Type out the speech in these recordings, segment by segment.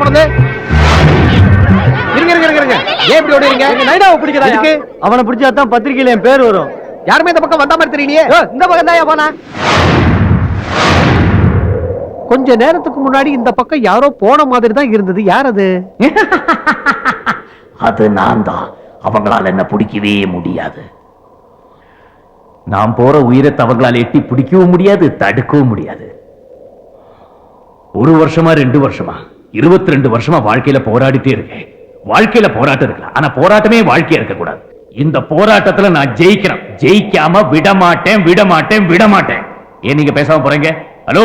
போனது இருங்க இருங்க இருங்க ஏன் இப்படி ஓடுறீங்க? நைனாவை பிடிக்கிறா? எதுக்கு? அவனை பிடிச்சா தான் பத்திரிக்கையில என் பேர் வரும். யாருமே இந்த பக்கம் வந்த மாதிரி தெரியலையே. இந்த பக்கம் தான் போனா? கொஞ்ச நேரத்துக்கு முன்னாடி இந்த பக்கம் யாரோ போன மாதிரி தான் இருந்தது. யார் அது? அது நான் தான். அவங்களால என்ன பிடிக்கவே முடியாது. நான் போற உயிரத்தை அவங்களால எட்டி பிடிக்கவும் முடியாது தடுக்கவும் முடியாது. ஒரு வருஷமா ரெண்டு வருஷமா? இருபத்தி ரெண்டு வருஷமா வாழ்க்கையில போராடிட்டே இருக்கேன். வாழ்க்கையில போராட்டம் இருக்கலாம் ஆனா போராட்டமே வாழ்க்கையா இருக்க கூடாது இந்த போராட்டத்துல நான் ஜெயிக்கிறேன். ஜெயிக்காம விடமாட்டேன் விடமாட்டேன் விட மாட்டேன் ஏன் நீங்க பேசாம போறீங்க? ஹலோ?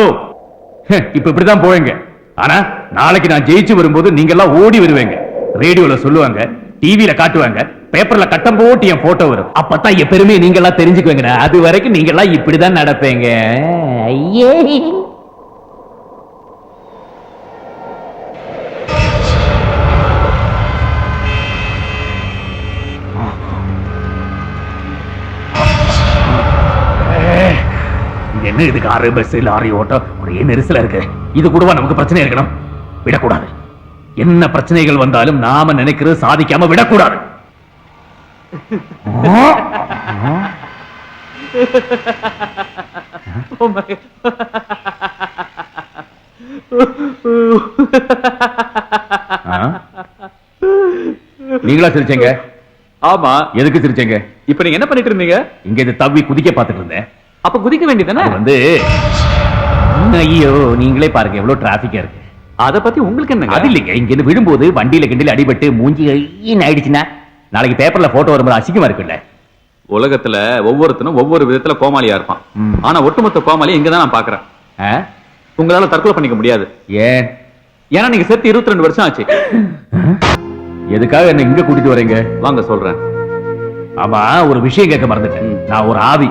இப்ப இப்படிதான் போவீங்க. ஆனா நாளைக்கு நான் ஜெயிச்சு வரும்போது நீங்க எல்லாம் ஓடி வருவீங்க. ரேடியோல சொல்லுவாங்க டிவில காட்டுவாங்க பேப்பர்ல கட்டம் போட்டு என் போட்டோ வரும். அப்பதான் என் பெருமையை நீங்க எல்லாம் தெரிஞ்சுக்குவீங்க அது வரைக்கும் நீங்க எல்லாம் இப்படிதான் நடப்பீங்க. ஐயே என்ன இது காரு பஸ் லாரி ஓட்டம்? ஒரே நெரிசலா இருக்கு. இது கூடவா நமக்கு பிரச்சனை இருக்கணும்? விடக்கூடாது. என்ன பிரச்சனைகள் வந்தாலும் நாம நினைக்கிறது சாதிக்காம விடக்கூடாது. ஆ? நீங்களா சிரிச்சீங்க? ஆமா. எதுக்கு சிரிச்சீங்க? இப்ப நீங்க என்ன பண்ணிட்டு இருந்தீங்க? இங்க இது தவ்வி குதிக்க பார்த்துட்டு இருந்தேன். அப்ப குதிக்க வேண்டியதானே வந்து ஐயோ நீங்களே பாருங்க எவ்வளவு டிராபிக்கா இருக்கு. அத பத்தி உங்களுக்கு என்னங்க? அது இல்லைங்க இங்க இருந்து விழும்போது வண்டியில கிண்டில அடிபட்டு மூஞ்சி ஆயிடுச்சுன்னா நாளைக்கு பேப்பர்ல போட்டோ வரும்போது அசிங்கமா இருக்குல்ல உலகத்துல ஒவ்வொருத்தனும் ஒவ்வொரு விதத்துல கோமாளியா இருப்பான். ஆனா ஒட்டுமொத்த கோமாளி இங்க தான் நான் பாக்குறேன். ஆ? உங்களால தற்கொலை பண்ணிக்க முடியாது. ஏன்? ஏன்னா நீங்க செத்து இருபத்தி ரெண்டு வருஷம் ஆச்சு. எதுக்காக என்ன இங்க கூட்டிட்டு வரீங்க? வாங்க சொல்றேன். ஆமா ஒரு விஷயம் கேட்க மறந்துட்டேன். நான் ஒரு ஆவி.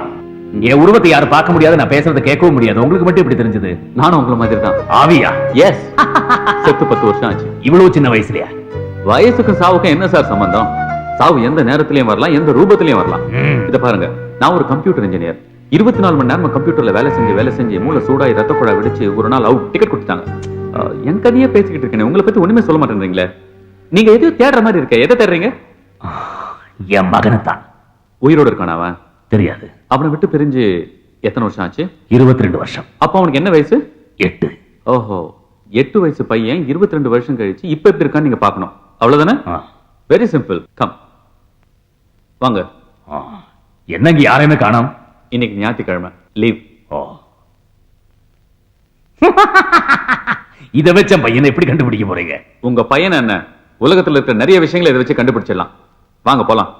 என் உருவத்தை யாரும் பார்க்க முடியாது நான் பேசுறதை கேட்கவும் முடியாது. உங்களுக்கு மட்டும் எப்படி தெரிஞ்சது. நானும் உங்களை மாதிரி தான் ஆவியா? எஸ் செத்து பத்து வருஷம் ஆச்சு. இவ்வளவு சின்ன வயசுலயா? வயசுக்கும் சாவுக்கும் என்ன சார் சம்பந்தம்? சாவு எந்த நேரத்திலயும் வரலாம் எந்த ரூபத்திலயும் வரலாம். இத பாருங்க. நான் ஒரு கம்ப்யூட்டர் இன்ஜினியர் இருபத்தி நாலு மணி நேரம் கம்ப்யூட்டர்ல வேலை செஞ்சு வேலை செஞ்சு மூளை சூடாய் ரத்த குழா வெடிச்சு ஒரு நாள் அவுட் டிக்கெட் கொடுத்தாங்க என் கதையே பேசிக்கிட்டு இருக்கேன் உங்களை பத்தி ஒண்ணுமே சொல்ல மாட்டேன்றீங்களே? நீங்க எதையோ தேடுற மாதிரி இருக்க எதை தேடுறீங்க? என் மகனை தான் உயிரோடு இருக்கான அவன் தெரியாது. அவனை விட்டு பிரிஞ்சு எத்தனை வருஷம் ஆச்சு? இருபத்தி ரெண்டு வருஷம். அப்ப அவனுக்கு என்ன வயசு? எட்டு. ஓஹோ. எட்டு வயசு பையன் இருபத்தி ரெண்டு வருஷம் கழிச்சு இப்ப எப்படி இருக்கான்னு நீங்க பார்க்கணும். அவ்வளவுதானே. வெரி சிம்பிள் கம் வாங்க. என்னங்க யாரையுமே காணோம்? இன்னைக்கு ஞாயிற்றுக்கிழமை. லீவ் ஓ. இத வச்ச பையனை எப்படி கண்டுபிடிக்க போறீங்க? உங்க பையன் என்ன? உலகத்துல இருக்கிற நிறைய விஷயங்களை இதை வச்சு கண்டுபிடிச்சிடலாம். வாங்க போலாம்.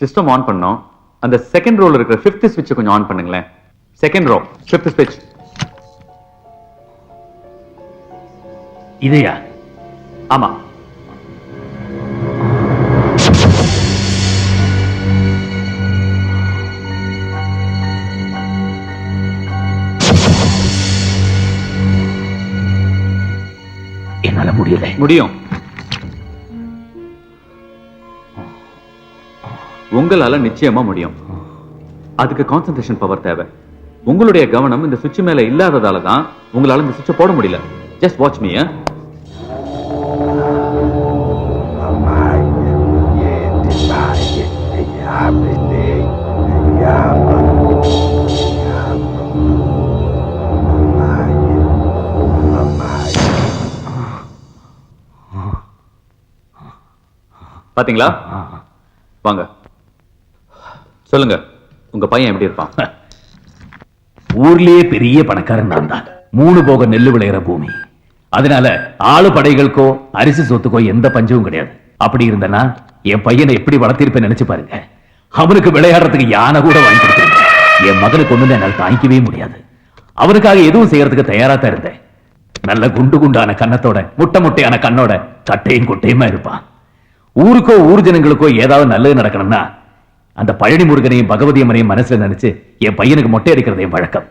சிஸ்டம் ஆன் பண்ணோம். அந்த செகண்ட் ரோல இருக்கிற ஃபிஃப்த் ஸ்விட்ச் கொஞ்சம் ஆன் பண்ணுங்களேன். செகண்ட் ரோ ஃபிஃப்த் ஸ்விட்ச் இதையா? ஆமா. என்னால முடியல. முடியும். உங்களால நிச்சயமா முடியும். அதுக்கு கான்சென்ட்ரேஷன் பவர் தேவை. உங்களுடைய கவனம் இந்த சுவிட்ச் மேல இல்லாததால தான் உங்களால இந்த சுவிட்சை போட முடியல. ஜஸ்ட் வாட்ச் மீ பாத்தீங்களா? வாங்க. சொல்லுங்க. உங்க பையன் எப்படி இருப்பான்? ஊர்லயே பெரிய பணக்காரன் நான் தான். மூணு போக நெல்லு விளையிற பூமி. அதனால ஆளு படைகளுக்கோ அரிசி சொத்துக்கோ எந்த பஞ்சமும் கிடையாது. அப்படி இருந்தனா என் பையனை எப்படி வளர்த்திருப்பேன் நினைச்சு பாருங்க. அவனுக்கு விளையாடுறதுக்கு யானை கூட வாங்கி கொடுத்திருக்கேன் என் மகனுக்கு ஒண்ணு என்னால் தாங்கிக்கவே முடியாது. அவனுக்காக எதுவும் செய்யறதுக்கு தயாரா தான் இருந்தேன். நல்ல குண்டு குண்டான கன்னத்தோட முட்டை முட்டையான கண்ணோட கட்டையும் குட்டையுமா இருப்பான். ஊருக்கோ ஊர் ஜனங்களுக்கோ ஏதாவது நல்லது நடக்கணும்னா அந்த பழனி முருகனையும் பகவதி அம்மனையும் மனசுல நினைச்சு என் பையனுக்கு மொட்டை அடிக்கிறது என் வழக்கம்.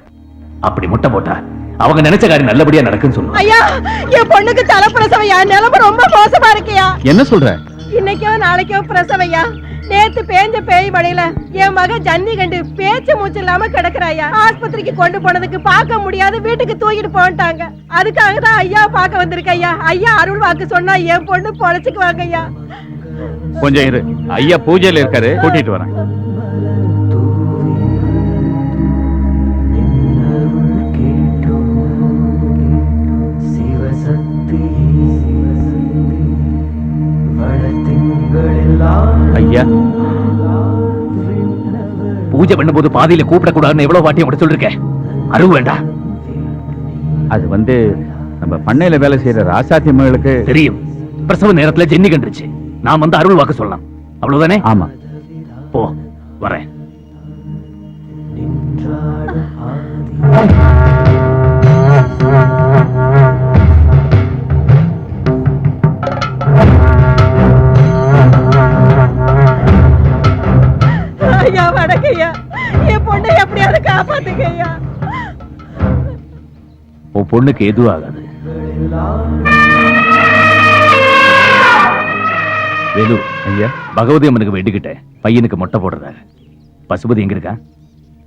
அப்படி முட்டை போட்டா அவங்க நினைச்ச காரியம் நல்லபடியா நடக்குன்னு சொல்லுவாங்க. ஐயா என் பொண்ணுக்கு தலைப்பிரசவம் என் நிலைமை ரொம்ப மோசமா இருக்கியா? என்ன சொல்ற? இன்னைக்கோ நாளைக்கோ பிரசவையா நேத்து பேஞ்ச பேய் மழையில என் மகன் ஜன்னி கண்டு பேச்சு மூச்சு இல்லாம கிடக்குறாயா ஆஸ்பத்திரிக்கு கொண்டு போனதுக்கு பார்க்க முடியாது வீட்டுக்கு தூக்கிட்டு போன்ட்டாங்க அதுக்காக தான் ஐயா பார்க்க வந்திருக்க ஐயா. ஐயா அருள் வாக்கு சொன்னா என் பொண்ணு பொழைச்சுக்குவாங்க ஐயா. கொஞ்சம் இரு. ஐயா பூஜையில இருக்காரு கூட்டிட்டு வரேன். ஐயா பூஜை பண்ணும்போது பாதியில கூப்பிடக்கூடாதுன்னு எவ்வளவு வாட்டி உங்கள்ட்ட சொல்லிருக்கேன் அருவு வேண்டாம் அது வந்து நம்ம பண்ணையில வேலை செய்யற ராசாத்தி மகளுக்கு தெரியும். பிரசவ நேரத்துல ஜென்னி கண்டுருச்சு நான் வந்து அருள் வாக்கு சொல்லலாம். அவ்வளவுதானே? ஆமா. போ வரேன். ஐயா வணக்கய்யா என் பொண்ணை எப்படியாவது காப்பாத்துங்க ஐயா உன் பொண்ணுக்கு எதுவும் ஆகாது. வேலு ஐயா பகவதி அம்மனுக்கு வேண்டிக்கிட்டேன் பையனுக்கு மொட்டை போடுறதாக பசுபதி எங்க இருக்கா?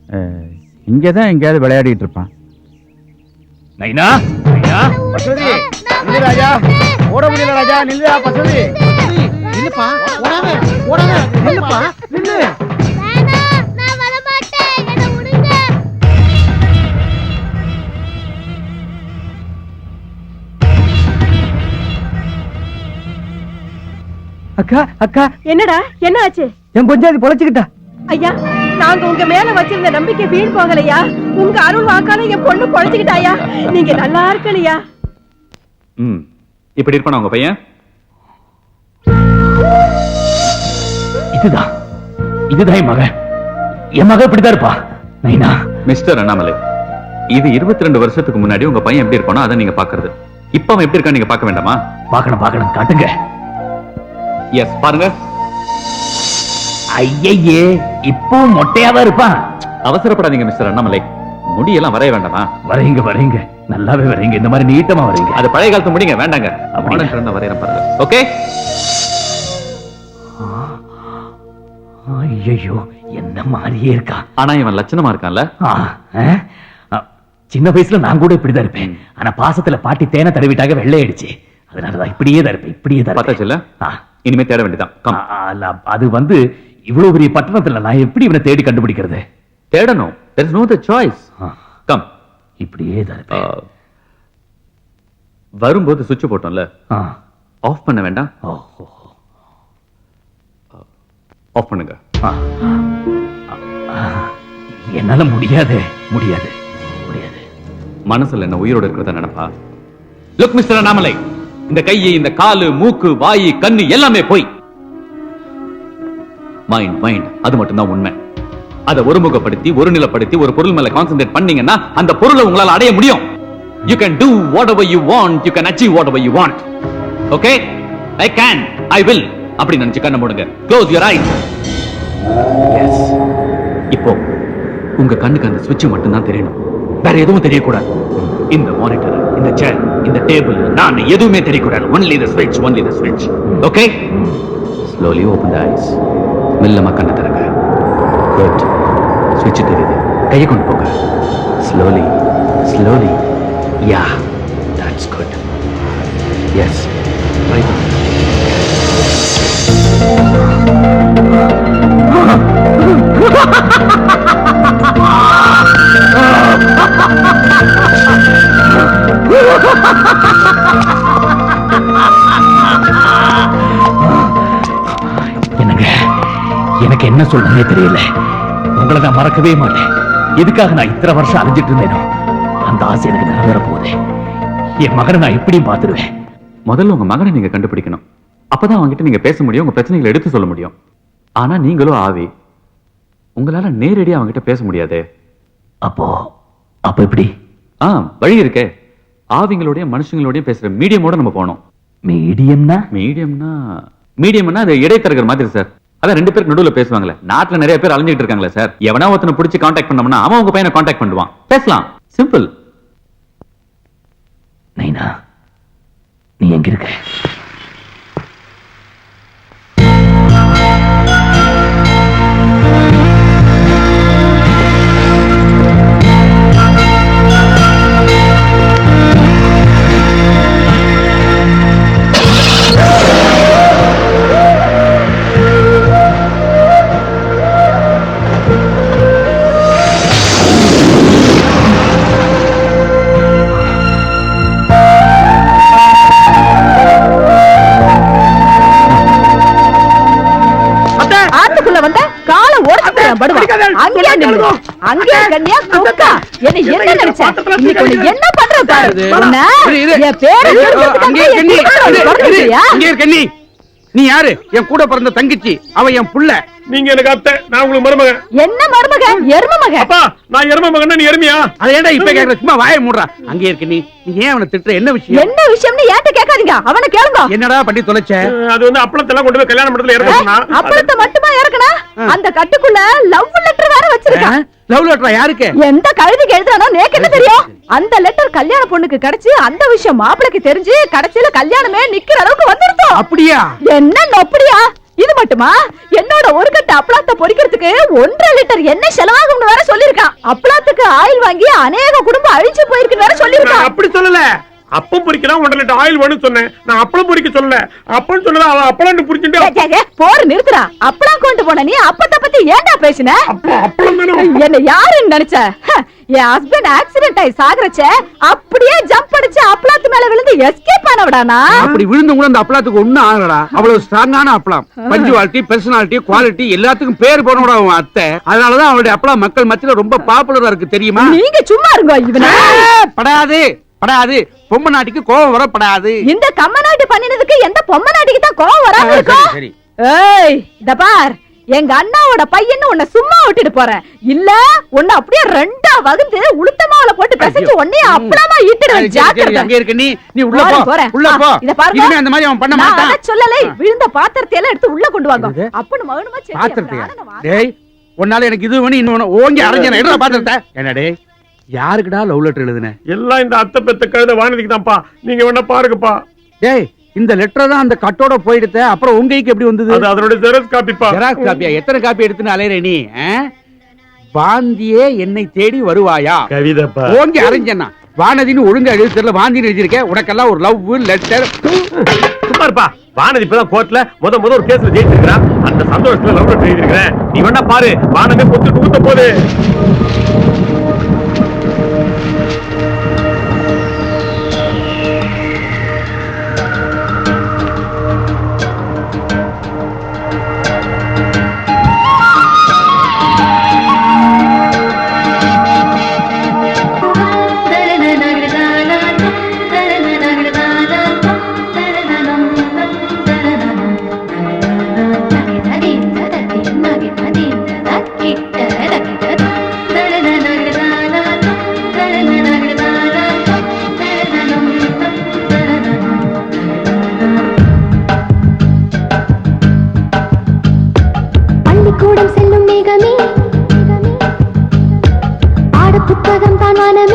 அஹ், இங்கதான் எங்கேயாவது விளையாடிட்டு இருப்பான். நைனா? நைனா பசுதி நில்லு ராஜா. ஓட முடியல ராஜா நில்லு பசுதி இல்லப்பா ஓடாத ஓடாத நில்லுப்பா நில்லு. அக்கா அக்கா. என்னடா? என்ன ஆச்சு என் பொஞ்சாதி பொழைச்சுக்கிட்டா. ஐயா நாங்க உங்க மேல வச்சிருந்த நம்பிக்கை வீண் போகலையா? உங்க அருள் வாக்கால என் பொண்ணு பொழைச்சுக்கிட்டாயா? நீங்க நல்லா இருக்கலையா? ம் இப்படி இருப்பானா உங்க பையன்? இதுதான். இதுதான் என் மகன். என் மகன் இப்படிதான் இருப்பா. நைனா. மிஸ்டர் அண்ணாமலை இது 22 ரெண்டு வருஷத்துக்கு முன்னாடி உங்க பையன் எப்படி இருப்பானோ அதை நீங்க பாக்குறது இப்ப அவன் எப்படி இருக்கான்னு நீங்க பார்க்க வேண்டாமா? பார்க்கணும் பார்க்கணும். காட்டுங்க. எஸ் பாருங்க. ஐயையே இப்போ மொட்டையாவா இருப்பான் அவசரப்படாதீங்க மிஸ்டர் அண்ணாமலை. முடியெல்லாம் வரைய வேண்டாமா? வரீங்க வரீங்க நல்லாவே வரீங்க இந்த மாதிரி நீட்டமா வரீங்க அது பழைய காலத்து முடிங்க வேண்டாங்க? மாடர்ன் வரையறேன் பாருங்க. ஓகே ஐயோ என்ன மாதிரியே இருக்கா? ஆனா இவன் லட்சணமா இருக்கான்ல. சின்ன வயசுல நான் கூட இப்படிதான் இருப்பேன். ஆனா பாசத்துல பாட்டி தேனை தடவிட்டாக வெள்ளையடிச்சு. அதனாலதான் இப்படியே தான் இருப்பேன். இப்படியே தான். பார்த்தாச்சுல்ல இனிமே தேட வேண்டியதான் அல்ல, அது வந்து இவ்வளவு பெரிய பட்டணத்துல நான் எப்படி இவனை தேடி கண்டுபிடிக்கிறது? தேடணும். There is no other choice. ஆ, கம் இப்படியே தான் வரும்போது சுவிட்ச் போட்டோம்ல. ஆஃப் பண்ண வேண்டாம். ஆஃப் பண்ணுங்க. என்னால முடியாது. முடியாது. முடியாது. மனசுல என்ன உயிரோட இருக்கிறத நினைப்பா. லுக் மிஸ்டர் அண்ணாமலை இந்த கையை இந்த காலு மூக்கு வாய் கண்ணு எல்லாமே போய். மைண்ட் மைண்ட் அது மட்டும்தான் உண்மை. அதை ஒருமுகப்படுத்தி ஒருநிலைப்படுத்தி ஒரு பொருள் மேல கான்சென்ட்ரேட் பண்ணீங்கன்னா அந்த பொருளை உங்களால அடைய முடியும். You can do whatever you want you can achieve whatever you want okay I can I will அப்படி நினைச்சு கண்ணை மூடுங்க. க்ளோஸ் யுவர் ஐஸ் எஸ் இப்போ உங்க கண்ணுக்கு அந்த சுவிட்ச் மட்டும்தான் தெரியணும். வேற எதுவும் தெரியக்கூடாது. இந்த மானிட்டர் இந்த சேர் இந்த டேபிள் நான் எதுவுமே தெரியக்கூடாது ஒன்லி த ஸ்விட்ச் ஒன்லி த ஸ்விட்ச் okay slowly open the ice மெல்லமா கண்ணை தரங்க குட் ஸ்விட்ச் தெரியுது கையை கொண்டு போங்க slowly slowly yeah that's good yes right என்னங்க என்ன சொல்லணும்னே தெரியல. உங்களை நான் மறக்கவே மாட்டேன். எதுக்காக நான் இத்தனை வருஷம் அலைஞ்சிட்டு இருந்தேனோ? அந்த ஆசை எனக்கு நிறைவேற போகுது. என் மகனை நான் எப்படியும் பார்த்துருவேன். முதல்ல உங்க மகனை நீங்க கண்டுபிடிக்கணும். அப்பதான் அவங்ககிட்ட நீங்க பேச முடியும் உங்க பிரச்சனைகளை எடுத்து சொல்ல முடியும். ஆனா நீங்களும் ஆவி உங்களால நேரடியா அவங்ககிட்ட பேச முடியாதே. அப்போ அப்ப எப்படி? ஆ வழி இருக்கே. ஆவிங்களோடய மனுஷங்களோடய பேசுற மீடியமோட நம்ம போனோம் மீடியம்னா? மீடியம்னா மீடியம்னா அது இடைத்தரகர் மாதிரி சார். அதான் ரெண்டு பேருக்கு நடுவுல பேசுவாங்களே. நாட்டுல நிறைய பேர் அலைஞ்சிட்டு இருக்காங்களே சார். எவனா ஒருத்தனை பிடிச்சி காண்டாக்ட் பண்ணோம்னா அவன் உங்க பையனை காண்டாக்ட் பண்ணுவான். பேசலாம். சிம்பிள் நைனா நீ எங்க இருக்க? நில்லு கண்ணியா என்ன என்ன நினைச்ச? இன்னைக்கு உன்னை என்ன பண்ற பாரு உன்னை. என் அங்கே கண்ணி, நீ யாரு? என் கூட பிறந்த தங்கச்சி. அவ என் புள்ள. நீங்க எனக்கு அத்தை நான் உங்களுக்கு மருமகன். என்ன மருமக எரும மக அப்பா நான் எரும மகன் நீ எருமையா? அதை ஏன்டா இப்ப கேக்குற? சும்மா வாயை மூடுறா. அங்கே இருக்க நீ. நீ ஏன் அவனை திட்டுற? என்ன விஷயம்? என்ன விஷயம்னு ஏன்ட்ட கேட்காதீங்க. அவனை கேளுங்க. என்னடா பண்ணி தொலைச்ச? அது வந்து அப்பளத்தெல்லாம் கொண்டு போய் கல்யாண மண்டபத்துல இறக்க சொன்னா அப்பளத்தை மட்டுமா இறக்கணும் அந்த கட்டுக்குள்ள லவ் லெட்டர் வேற வச்சிருக்கான் லவ் லெட்டரா யாருக்கு? எந்த கழுதிக்கு எழுதுறானோ நேக்கு என்ன தெரியும்? அந்த லெட்டர் கல்யாண பொண்ணுக்கு கிடைச்சு அந்த விஷயம் மாப்பிளைக்கு தெரிஞ்சு கடைசியில கல்யாணமே நிக்கிற அளவுக்கு வந்துருத்தோம் அப்படியா? என்ன நொப்படியா? இது மட்டுமா? என்னோட ஒரு கட்டு அப்பளத்தை பொரிக்கிறதுக்கு ஒன்றரை லிட்டர் எண்ணெய் செலவாகும்னு வேற சொல்லிருக்கான் அப்பளத்துக்கு ஆயில் வாங்கி அநேக குடும்பம் அழிஞ்சு போயிருக்குன்னு வேற சொல்லிருக்கான் அப்படி சொல்லல. அப்பம் பொரிக்கலாம் ஒன்றரை லிட்டர் ஆயில் வேணும்னு சொன்னேன். நான் அப்பளம் பொரிக்க சொல்லல. அப்பன்னு சொன்னதா அவன் அப்பளம் புரிச்சுட்டு போற நிறுத்துறா அப்பளம் கொண்டு போன நீ அப்பத்த பத்தி ஏன்டா பேசின? அப்பா அப்பளம் தானே என்ன யாருன்னு நினைச்ச? என் ஹஸ்பண்ட் ஆக்சிடென்ட் ஆகி சாகுறச்ச அப்படியே ஜம்ப் அடிச்சு அப்பளத்து மேல விழுந்து எஸ்கேப் ஆனவடானா அப்படி விழுந்து கூட அந்த அப்பளத்துக்கு ஒண்ணும் ஆகலடா. அவ்வளவு ஸ்ட்ராங்கான அப்பளம். பஞ்சுவாலிட்டி பர்சனாலிட்டி குவாலிட்டி எல்லாத்துக்கும் பேர் போனோட அவன் அத்தை. அதனாலதான் அவளுடைய அப்பளம் மக்கள் மத்தியில ரொம்ப பாப்புலரா இருக்கு தெரியுமா? நீங்க சும்மா இருங்க இவன. படாது படாது. பொம்மை நாட்டிக்கு கோபம் வரப்படாது இந்த கம்மநாட்டி பண்ணினதுக்கு எந்த பொம்மை நாட்டிக்கு தான் கோவம் இருக்கும் சரி. ஏய் இத பார். எங்க அண்ணாவோட பையன்னு உன்னை சும்மா விட்டுட்டு போறேன். இல்ல உன்னை அப்படியே ரெண்டா வகுந்து உளுத்த மாவுல போட்டு பிசைஞ்சு ஐயோ. உன்னைய அப்பளமா ஈட்டுடுவேன் ஜாக்கிரதை. அங்க இருக்க நீ நீ உள்ள போ. உள்ள போ. இத பாருங்க. இனிமே அந்த மாதிரி அவன் பண்ண நான் மாட்டான். அத சொல்லலை. விழுந்த பாத்திரத்தை எல்லாம் எடுத்து உள்ள கொண்டு வாங்க? அப்பனு பாத்திரத்தையா? அப்புறம் நானும் டேய் உன்னால எனக்கு இது வேணும் இன்னொன்னு ஓங்கி அரைஞ்சன எடுற பாத்திரத்தை? என்ன டேய் யாருக்குடா லவ் லெட்டர் எழுதுன? எல்லாம் இந்த அத்தை பெத்த கழுத வானதிக்கு தான்ப்பா நீங்க வேணா பாருங்கப்பா. டேய் இந்த லெட்டர் தான் அந்த கட்டோட போயிடுத்த. அப்புறம் உங்க கைக்கு எப்படி வந்தது? அது அதனுடைய ஜெராக்ஸ் காப்பிப்பா. ஜெராக்ஸ் காப்பியா? எத்தனை காப்பி எடுத்துன்னு அலையற நீ ஆ? வாந்தியே என்னை தேடி வருவாயா? கவிதைப்பா. ஓங்கி அரைஞ்சனா வானதின்னு ஒழுங்கா எழுதி தெரியல வாந்தின்னு எழுதியிருக்க. உனக்கெல்லாம் ஒரு லவ் லெட்டர் சும்மா இருப்பா. வானதி இப்பதான் கோர்ட்ல முத முத ஒரு கேஸ்ல ஜெயிச்சிருக்கா அந்த சந்தோஷத்துல லவ் லெட்டர் எழுதிருக்கிறேன் நீ வேணா பாரு வானமே பொத்துட்டு ஊத்த போகுது. புத்தகம் தான் வானமே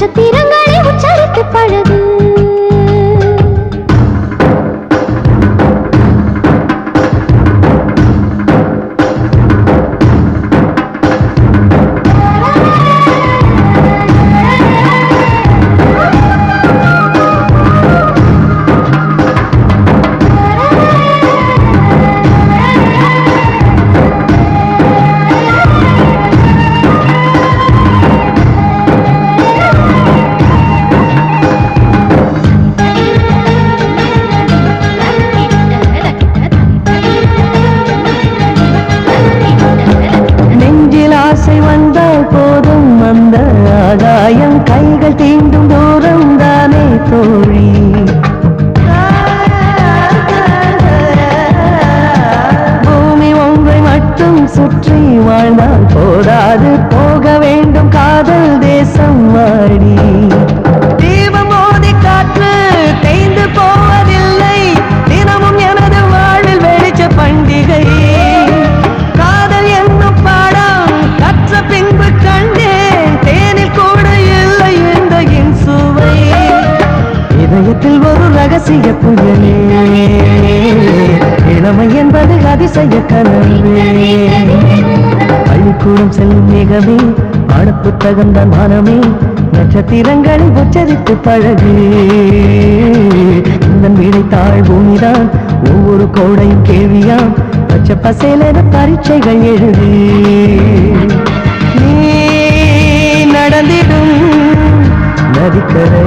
நட்சத்திரங்களை உச்சரித்து பழகு. அதிசய கனவே. பள்ளிக்கூடம் செல்லும் மிகவே பாடப்புத்தகம் தான் மனமே நட்சத்திரங்களை உச்சரித்து பழகு. இந்த விடை தாழ் பூமிதான் ஒவ்வொரு கோடையும் கேள்வியாம் பச்சை பசேலென பரீட்சைகள் எழுது. நீ நடந்திடும் நதிக்கரை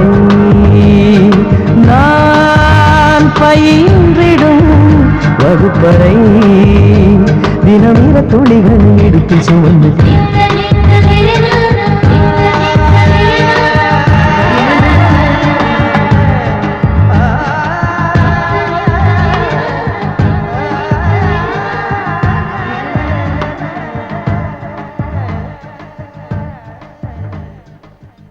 நான் பயின்றிடும் തുളികൾ എടുത്തു ചുവന്നു.